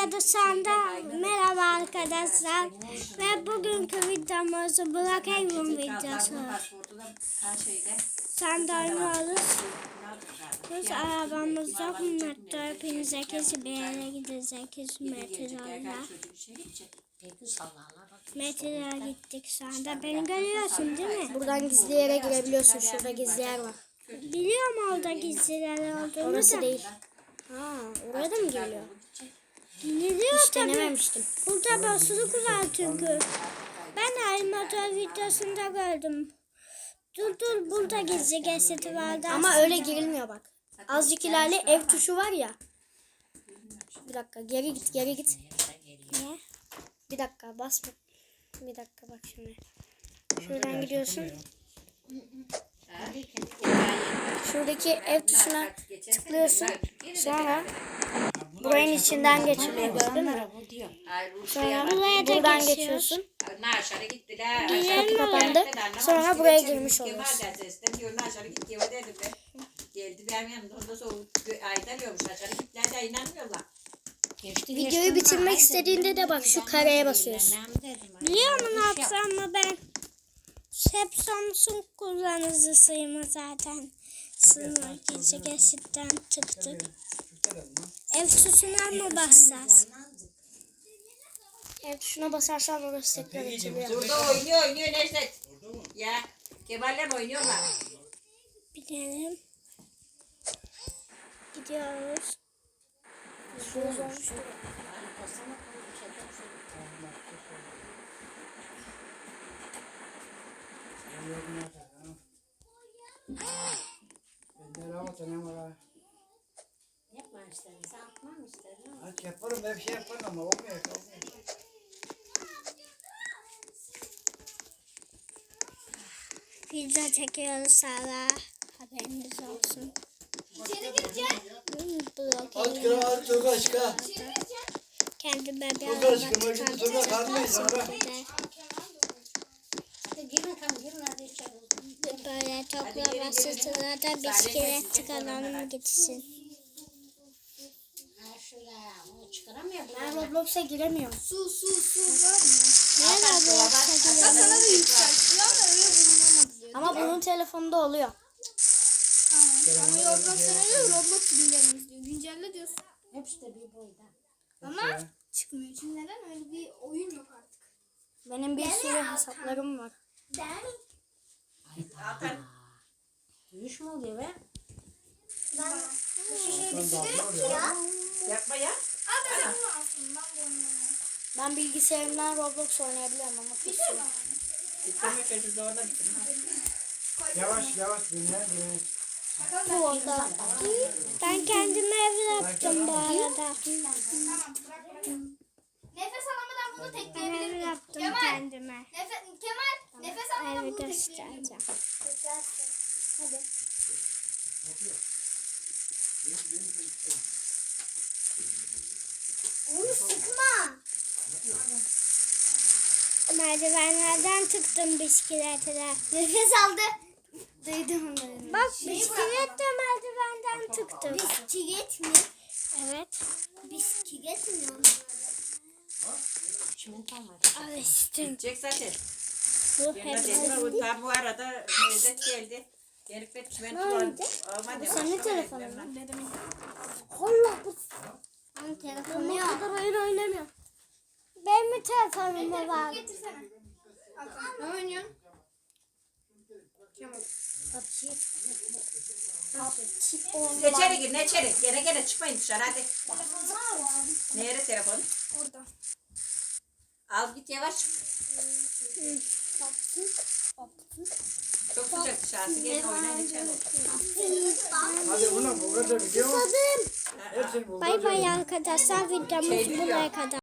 başladı şu anda. Merhaba arkadaşlar. Ve bugünkü videomuz Brookhaven videosu. Anda oynuyoruz. Biz arabamız yok. Metre hepinize kesi bir yere gideceğiz. Metrolarla. Metrolara gittik şu anda. Beni görüyorsun değil mi? Buradan gizli yere girebiliyorsun. Şurada gizli yer var. Biliyorum orada gizliler olduğunu Orası da. değil. Ha, oraya da mı geliyor? Geliyor Hiç tabii. denememiştim. Burada basılı var çünkü. Ben animatör videosunda gördüm. Dur dur burada gizli geseti vardı. Ama öyle girilmiyor bak. Azıcık ilerle ev tuşu var ya. Bir dakika geri git geri git. Niye? Bir dakika bas. bak. Bir dakika bak şimdi. Şuradan gidiyorsun. Şuradaki ev tuşuna tıklıyorsun. Sonra buranın içinden geçiliyor gördün mü? Sonra Buraya da buradan geçiyor. geçiyorsun. Mi? kapandı. Sonra buraya girmiş oluyorsun. Geldi benim yanımda. Ondan sonra aydalıyormuş. Aşağı gittiler de inanmıyorlar. Videoyu bitirmek istediğinde de bak şu kareye basıyorsun. Biliyor musun ne yapsam mı ben? Hep Samsung kullanıcısıyım zaten. Sınır gizli gesitten tıktık. Ev tuşuna mı basacağız? Ev tuşuna basarsan orası tekrar açılıyor. Burada oynuyor oynuyor Necdet. Ya Kemal'le oynuyorlar. Bilelim. Gidiyoruz. Aç yaparım ben bir şey yaparım ama olmuyor. olmuyor. Video çekiyoruz hala. Haberiniz olsun. İçeri gireceğim. Aç kıra aç çok aç kıra. Kendime bir Çok araba aç kıra. Gidip sonra kalmayız sonra. Böyle toplaması sırada bisiklet çıkaralım gitsin. Ben Roblox'a giremiyorum. Ne var bu? Ama bunun telefonunda oluyor. Ama Roblox'tan öyle Roblox güncelleme istiyor. Güncelle diyorsun. Hepsi de bir boyda. Ama çıkmıyor. Çünkü neden? Öyle bir oyun yok artık. Benim bir sürü hesaplarım var. Duyuş mu oluyor be? Ben Yapma ya. Abi ben bilgisayarımdan Roblox oynayabiliyorum ama kısıyorum. Bitirme çocuğu da orada. Yavaş yavaş dinle dinle. Bu orada. Ben kendime ev yaptım bu arada. Tamam bırak bırak. Nefes alamadan bunu Ben ev tekleyebilirim. yaptım Kemal. kendime. Nefes, Kemal nefes alamadan Evi bunu göstereceğim. tekleyebilirim. Hadi. Onu sıkma. Merdivenlerden çıktım bisikletle. Nefes aldı. Duydum onu. Bak bisikletle merdivenden çıktım. Bisiklet mi? Evet. Bisiklet mi? Alıştım. Gidecek zaten. Bu Ben hep de dedim bu tam bu arada Necdet geldi. Gelip ben çimento var. Olmadı. senin telefonun mu? Allah bu. Onun telefonu yok. kadar oyun oynamıyorum. Benim telefonum var. Getirsene. Ne oynuyorsun? Ne içeri gir ne içeri. Gene gene çıkmayın dışarı hadi. Nereye telefon? Orada. Al git yavaş. Çok sıcak dışarısı. Gelin oynayın içeri. Hadi bunu bu kadar video mu? Hepsini bu Bay bay arkadaşlar videomuz buraya kadar.